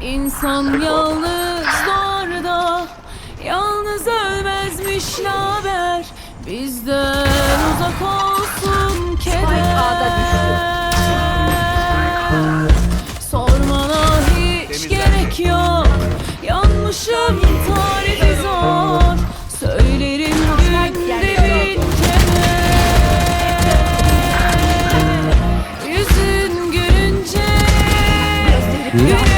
İnsan yalnız zorda Yalnız ölmezmiş naber? Bizden uzak olsun keder. Sormana hiç gerek yok. Yanmışım tarifi zor. Söylerim günde bin kere Yüzün gülünce Gülünce